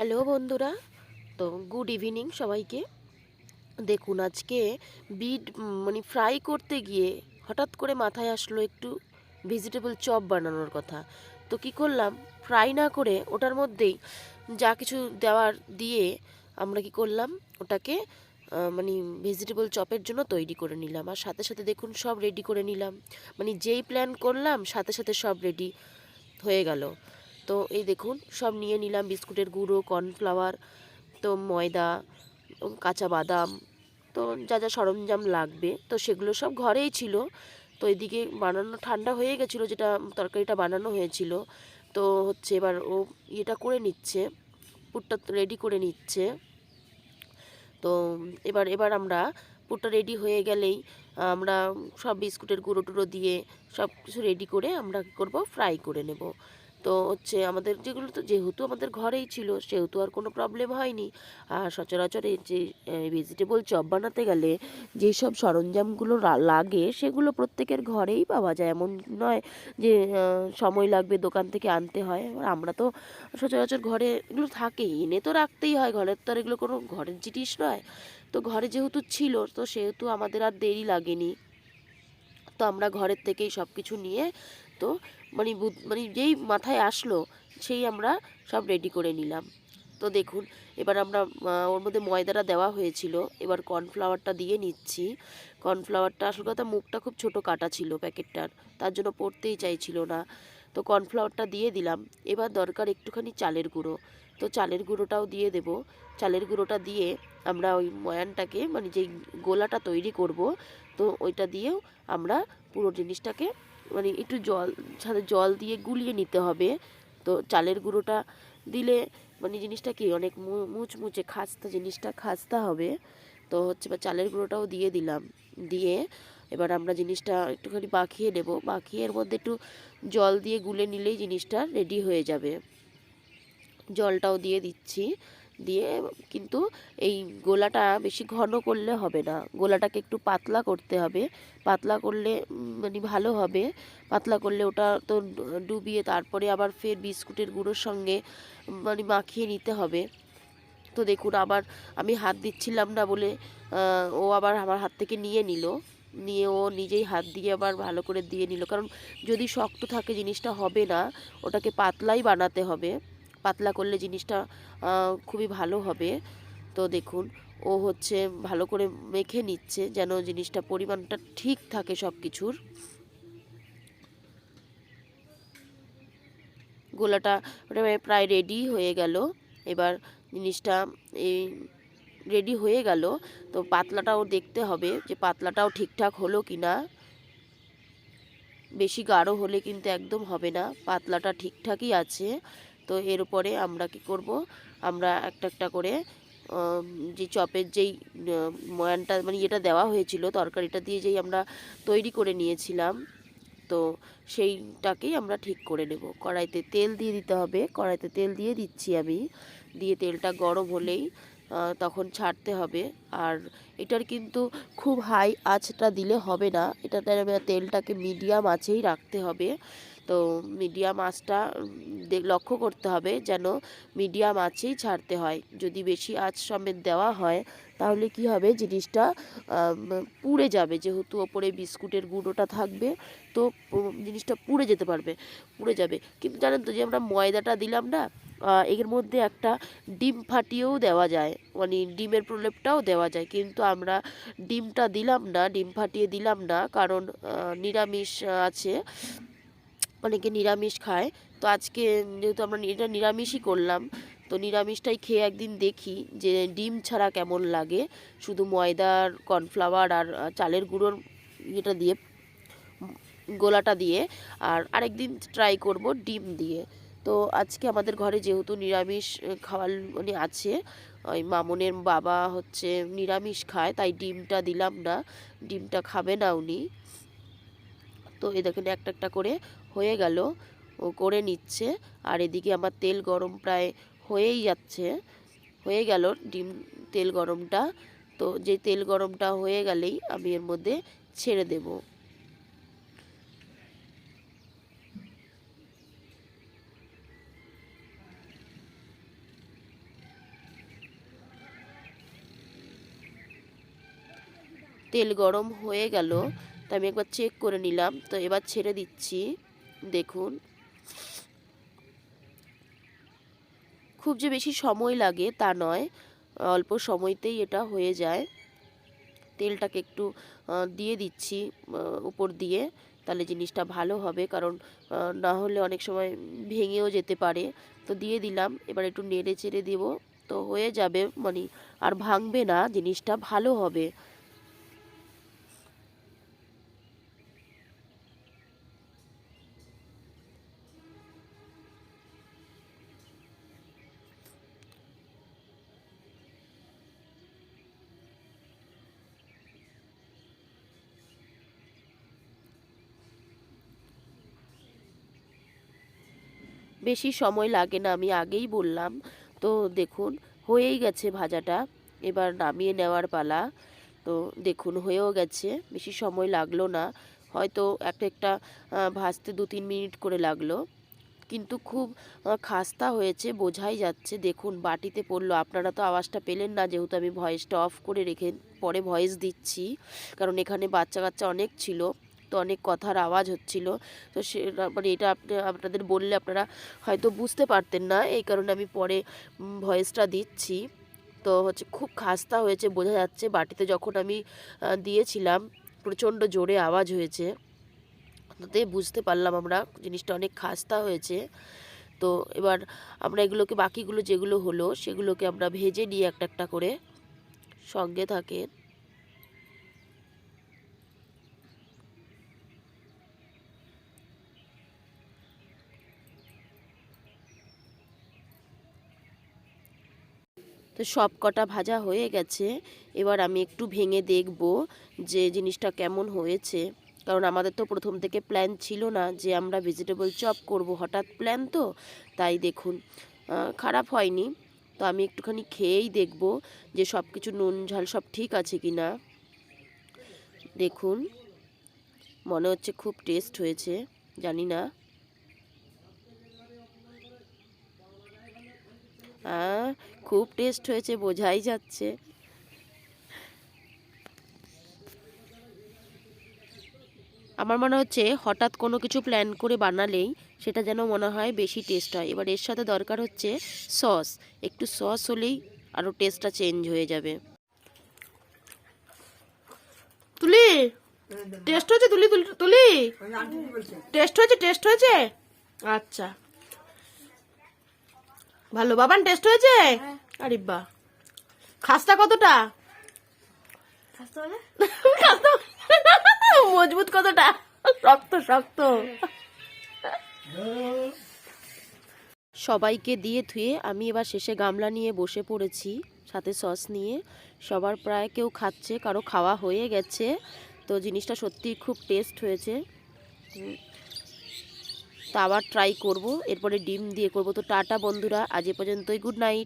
Hello বন্ধুরা, তো good evening সবাইকে। দেখুন, আজকে বিট মানে ফ্রাই করতে গিয়ে হঠাৎ করে মাথায় আসলো একটু ভেজিটেবল চপ বানানোর কথা। তো কি করলাম ফ্রাই না করে ওটার মধ্যেই যা কিছু দেওয়ার দিয়ে আমরা কি করলাম, ওটাকে মানে ভেজিটেবল চপের জন্য তৈরি করে নিলাম। আর সাথে সাথে দেখুন, সব রেডি করে নিলাম। মানে যেই প্ল্যান করলাম, সাথে সাথে সব রেডি হয়ে গেল। তো এই দেখুন, সব নিয়ে নিলাম বিস্কুটের গুঁড়ো, কর্নফ্লাওয়ার, তো ময়দা কাঁচা বাদাম, তো যা যা সরঞ্জাম লাগবে, তো সেগুলো সব ঘরেই ছিল। তো এদিকে বানানো ঠান্ডা হয়ে গেছিল, যেটা তরকারিটা বানানো হয়েছিল। তো হচ্ছে এবার ও ইয়েটা করে নিচ্ছে, পুরটা রেডি করে নিচ্ছে। তো এবার এবার আমরা পুরটা রেডি হয়ে গেলেই আমরা সব বিস্কুটের গুঁড়ো টুড়ো দিয়ে সব কিছু রেডি করে আমরা কী করব ফ্রাই করে নেব। তো হচ্ছে আমাদের যেগুলো তো যেহেতু আমাদের ঘরেই ছিল, সেহেতু আর কোনো প্রবলেম হয়নি। আর সচরাচর এই যে ভেজিটেবল চপ বানাতে গেলে যেসব সরঞ্জামগুলো লাগে সেগুলো প্রত্যেকের ঘরেই পাওয়া যায়। এমন নয় যে সময় লাগবে দোকান থেকে আনতে হয়। আমরা তো সচরাচর ঘরে এগুলো থাকেই এনে তো রাখতেই হয়। ঘরের তো আর এগুলো কোনো ঘরের জিনিস নয়। তো ঘরে যেহেতু ছিল, তো সেহেতু আমাদের আর দেরি লাগেনি। তো আমরা ঘরের থেকেই সব কিছু নিয়ে তো মানে মানে যেই মাথায় আসলো, সেই আমরা সব রেডি করে নিলাম। তো দেখুন, এবার আমরা ওর মধ্যে ময়দাটা দেওয়া হয়েছিল। এবার কর্নফ্লাওয়ারটা দিয়ে নিচ্ছি। কর্নফ্লাওয়ারটা আসল কথা মুখটা খুব ছোট কাটা ছিল প্যাকেটটার, তার জন্য পড়তেই চাইছিল না। তো কর্নফ্লাওয়ারটা দিয়ে দিলাম। এবার দরকার একটুখানি চালের গুঁড়ো। তো চালের গুঁড়োটাও দিয়ে দেব। চালের গুঁড়োটা দিয়ে আমরা ওই ময়ানটাকে মানে যেই গোলাটা তৈরি করব, তো ওইটা দিয়েও আমরা পুরো জিনিসটাকে মানে একটু জল, সাথে জল দিয়ে গুলিয়ে নিতে হবে। তো চালের গুঁড়োটা দিলে মানে জিনিসটা কি, অনেক মুচমুচে খাস্তা, জিনিসটা খাস্তা হবে। তো হচ্ছে বা চালের গুঁড়োটাও দিয়ে দিলাম। দিয়ে এবার আমরা জিনিসটা একটুখানি মাখিয়ে নেব। মাখিয়ে এর মধ্যে একটু জল দিয়ে গুলে নিলেই জিনিসটা রেডি হয়ে যাবে। জলটাও দিয়ে দিচ্ছি। দিয়ে কিন্তু এই গোলাটা বেশি ঘন করলে হবে না। গোলাটাকে একটু পাতলা করতে হবে। পাতলা করলে মানে ভালো হবে। পাতলা করলে ওটা তো ডুবিয়ে তারপরে আবার ফের বিস্কুটের গুঁড়োর সঙ্গে মানে মাখিয়ে নিতে হবে। তো দেখুন, আবার আমি হাত দিচ্ছিলাম না বলে ও আবার আমার হাত থেকে নিয়ে নিল। নিয়ে ও নিজেই হাত দিয়ে আবার ভালো করে দিয়ে নিল। কারণ যদি শক্ত থাকে, জিনিসটা হবে না। ওটাকে পাতলাই বানাতে হবে। পাতলা করলে জিনিসটা খুবই ভালো হবে। তো দেখুন, ও হচ্ছে ভালো করে মেখে নিচ্ছে যেন জিনিসটা পরিমাণটা ঠিক থাকে সব কিছুর গোলাটা প্রায় রেডি হয়ে গেল। এবার জিনিসটা এই রেডি হয়ে গেল। তো পাতলাটাও দেখতে হবে যে পাতলাটাও ঠিকঠাক হলো কি না বেশি গাঢ় হলে কিন্তু একদম হবে না। পাতলাটা ঠিকঠাকই আছে। তো এর উপরে আমরা কি করব? আমরা একটা একটা করে যে চপের যেই ময়ানটা মানে এটা দেওয়া হয়েছিল, তরকারিটা দিয়ে যেই আমরা তৈরি করে নিয়েছিলাম, তো সেইটাকেই আমরা ঠিক করে নেব। কড়াইতে তেল দিয়ে দিতে হবে। কড়াইতে তেল দিয়ে দিচ্ছি আমি। দিয়ে তেলটা গরম হলেই তখন ছাড়তে হবে। আর এটার কিন্তু খুব হাই আঁচটা দিলে হবে না। এটাতে তেলটাকে মিডিয়াম আঁচেই রাখতে হবে। তো মিডিয়াম আঁচটা লক্ষ্য করতে হবে যেন মিডিয়াম আঁচেই ছাড়তে হয়। যদি বেশি আঁচ সমেত দেওয়া হয়, তাহলে কি হবে? জিনিসটা পুড়ে যাবে। যেহেতু ওপরে বিস্কুটের গুঁড়োটা থাকবে, তো জিনিসটা পুড়ে যেতে পারবে, পুড়ে যাবে। কিন্তু জানেন তো যে আমরা ময়দাটা দিলাম না এর মধ্যে একটা ডিম ফাটিয়েও দেওয়া যায় মানে ডিমের প্রলেপটাও দেওয়া যায়। কিন্তু আমরা ডিমটা দিলাম না, ডিম ফাটিয়ে দিলাম না, কারণ নিরামিষ আছে। অনেকে নিরামিষ খায়। তো আজকে যেহেতু আমরা এটা নিরামিষই করলাম, তো নিরামিষটাই খেয়ে একদিন দেখি যে ডিম ছাড়া কেমন লাগে। শুধু ময়দার কর্নফ্লাওয়ার আর চালের গুঁড়োর ইয়েটা দিয়ে, গোলাটা দিয়ে আর আরেকদিন ট্রাই করব ডিম দিয়ে। তো আজকে আমাদের ঘরে যেহেতু নিরামিষ খাওয়ার মানে আছে, ওই মামনের বাবা হচ্ছে নিরামিষ খায়, তাই ডিমটা দিলাম না, ডিমটা খাবে না উনি। তো এ দেখুন একটা একটা করে হয়ে গেল। ও করে নিচ্ছে। আর এদিকে আমার তেল গরম প্রায় হয়েই যাচ্ছে। হয়ে গেল ডিম, তেল গরমটা। তো যে তেল গরমটা হয়ে গেলেই আমি এর মধ্যে ছেড়ে দেব। তেল গরম হয়ে গেল। তো আমি একবার চেক করে নিলাম। তো এবার ছেড়ে দিচ্ছি। দেখুন। খুব যে বেশি সময় লাগে তা নয়, অল্প সময়তেই এটা হয়ে যায়। তেলটাকে একটু দিয়ে দিচ্ছি উপর দিয়ে, তাহলে জিনিসটা ভালো হবে, কারণ না হলে অনেক সময় ভেঙেও যেতে পারে। তো দিয়ে দিলাম, এবার একটু নেড়ে চেড়ে দেবো, তো হয়ে যাবে মানে আর ভাঙবে না, জিনিসটা ভালো হবে। বেশি সময় লাগে না, আমি আগেই বললাম। তো দেখুন, হয়েই গেছে ভাজাটা। এবার নামিয়ে নেওয়ার পালা। তো দেখুন, হয়েও গেছে। বেশি সময় লাগল না। হয়তো একটা একটা ভাজতে দু তিন মিনিট করে লাগল। কিন্তু খুব খাস্তা হয়েছে, বোঝাই যাচ্ছে। দেখুন, বাটিতে পড়ল। আপনারা তো আওয়াজটা পেলেন না, যেহেতু আমি ভয়েসটা অফ করে রেখে, পরে ভয়েস দিচ্ছি। কারণ এখানে বাচ্চা কাচ্চা অনেক ছিল। তো অনেক কথার আওয়াজ হচ্ছিল। তো সে মানে এটা আপনি, আপনাদের বললে আপনারা হয়তো বুঝতে পারতেন না, এই কারণে আমি পরে ভয়েসটা দিচ্ছি। তো হচ্ছে খুব খাস্তা হয়েছে, বোঝা যাচ্ছে। বাটিতে যখন আমি দিয়েছিলাম, প্রচণ্ড জোরে আওয়াজ হয়েছে। তাতে বুঝতে পারলাম আমরা, জিনিসটা অনেক খাস্তা হয়েছে। তো এবার আমরা এগুলোকে, বাকিগুলো যেগুলো হলো, সেগুলোকে আমরা ভেজে নিয়ে একটা একটা করে সঙ্গে থাকে। তো সব কটা ভাজা হয়ে গেছে। এবার আমি একটু ভেঙে দেখব যে জিনিসটা কেমন হয়েছে। কারণ আমাদের তো প্রথম থেকে প্ল্যান ছিল না যে আমরা ভেজিটেবল চপ করব। হঠাৎ প্ল্যান তো, তাই দেখুন খারাপ হয়নি। তো আমি একটুখানি খেয়েই দেখব যে সব কিছু নুন, ঝাল সব ঠিক আছে কি না দেখুন, মনে হচ্ছে খুব টেস্ট হয়েছে, জানি না। খুব টেস্ট হয়েছে বোঝাই যাচ্ছে। আমার মনে হচ্ছে হঠাৎ কোনো কিছু প্ল্যান করে বানালেই সেটা যেন মনে হয় বেশি টেস্ট হয়। এবার এর সাথে দরকার হচ্ছে সস একটু সস হলেই আরও টেস্টটা চেঞ্জ হয়ে যাবে। তুলি টেস্ট হয়েছে তুলি তুলি তুলি? টেস্ট হয়েছে টেস্ট হয়েছে? আচ্ছা। ভালো বাবান টেস্ট হয়েছে? আরে বাহ। খাস্তা কতটা? মজবুত কতটা? শক্ত শক্ত। সবাইকে দিয়ে ধুয়ে আমি এবার শেষে গামলা নিয়ে বসে পড়েছি সাথে সস নিয়ে। সবার প্রায় কেউ খাচ্ছে কারও খাওয়া হয়ে গেছে। তো জিনিসটা সত্যি খুব টেস্ট হয়েছে। তা আবার ট্রাই করব। এরপরে ডিম দিয়ে করব। তো টাটা বন্ধুরা, আজ এ পর্যন্তই। Good night